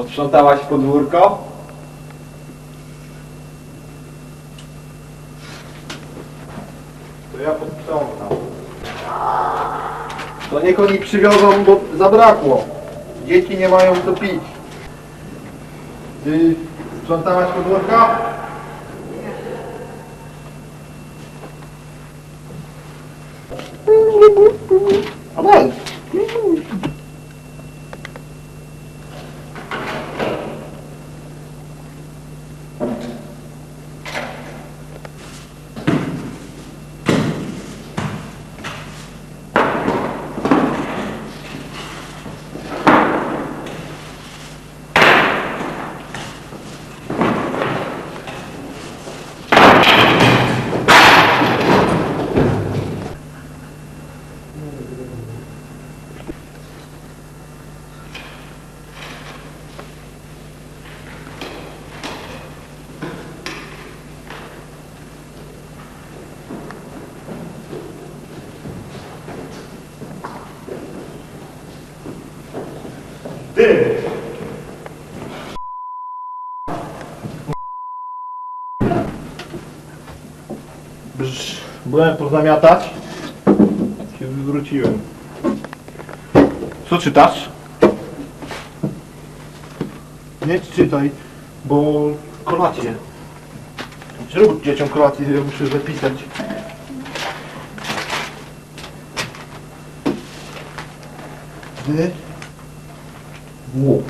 Posprzątałaś podwórko? To ja posprzątam. To niech oni przywiozą, bo zabrakło. Dzieci nie mają co pić. Ty sprzątałaś podwórka? A daj. Ty! Brz, byłem pozamiatać. Się wywróciłem. Co czytasz? Nie czytaj, bo kolację. Zrób dzieciom kolację, ja muszę zapisać. Wy. W.